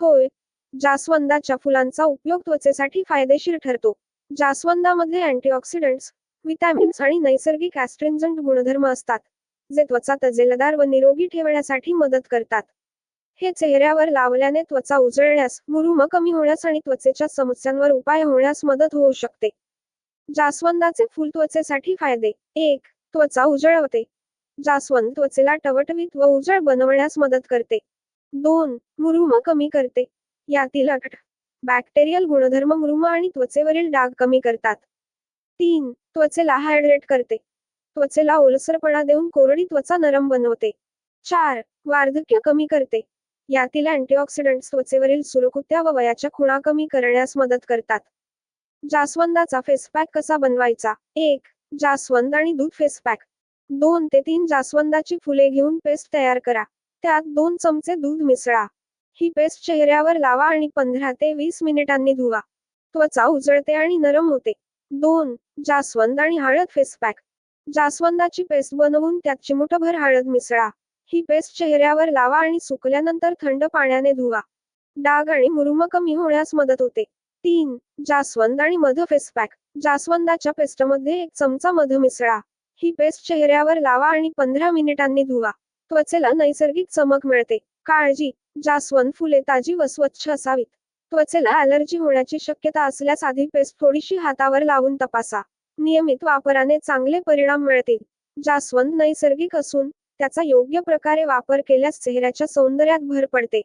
होय जास्वंदाच्या फुलांचा उपयोग त्वचेसाठी फायदेशीर ठरतो. जास्वंदामध्ये अँटीऑक्सिडंट्स विटॅमिन्स आणि नैसर्गिक ॲस्ट्रिंजंट गुणधर्म असतात जे त्वचा तजेलदार व निरोगी ठेवण्यासाठी मदत करतात. हे चेहऱ्यावर लावल्याने त्वचा उजळण्यास मुरुम कमी होण्यास आणि त्वचेच्या समस्यांवर उपाय होण्यास मदत होऊ शकते. जास्वंदाचे फूल त्वचेसाठी फायदे. एक त्वचा उजळवते. जास्वंद त्वचेला टवटवीत व उजळ बनवण्यास मदत करते. दोन मुरुम कमी करते. यातील अट बॅक्टेरियल गुणधर्म मुरुम आणि त्वचेवरील डाग कमी करतात. तीन त्वचेला हायड्रेट करते. त्वचेला ओलसरपणा देऊन कोरडी त्वचा नरम बनवते. चार वार्धक्य कमी करते. यातील अँटीऑक्सिडंट्स त्वचेवरील सुरकुत्या व वयाच्या खुणा कमी करण्यास मदत करतात. जास्वंदाचा फेस पॅक कसा बनवायचा? एक जास्वंद आणि दूध फेस पॅक दोन ते तीन जास्वंदाची फुले घेऊन पेस्ट तयार करा. त्यात दोन चमचे दूध मिसळा. ही पेस्ट चेहऱ्यावर लावा आणि पंधरा ते वीस मिनिटांनी धुवा. त्वचा उजळते आणि नरम होते. दोन जास्वंद आणि हळद फेस पॅक. जास्वंदाची पेस्ट बनवून त्यात चिमुटभर हळद मिसळा. ही पेस्ट चेहऱ्यावर लावा आणि सुकल्यानंतर थंड पाण्याने धुवा. डाग आणि मुरुम कमी होण्यास मदत होते. तीन जास्वंद आणि मध फेस पॅक. जास्वंदाच्या पेस्टमध्ये एक चमचा मध मिसळा. ही पेस्ट चेहऱ्यावर लावा आणि पंधरा मिनिटांनी धुवा. त्वचेला नैसर्गिक चमक मिळते. काळजी जास्वंद फुले ताजी व स्वच्छ असावीत. त्वचेला ॲलर्जी होण्याची शक्यता असल्यास आधी पेस्ट थोडीशी हातावर लावून तपासा. नियमित वापराने चांगले परिणाम मिळतील. जास्वंद नैसर्गिक असून त्याचा योग्य प्रकारे वापर केल्यास चेहऱ्याच्या सौंदर्यात भर पडते.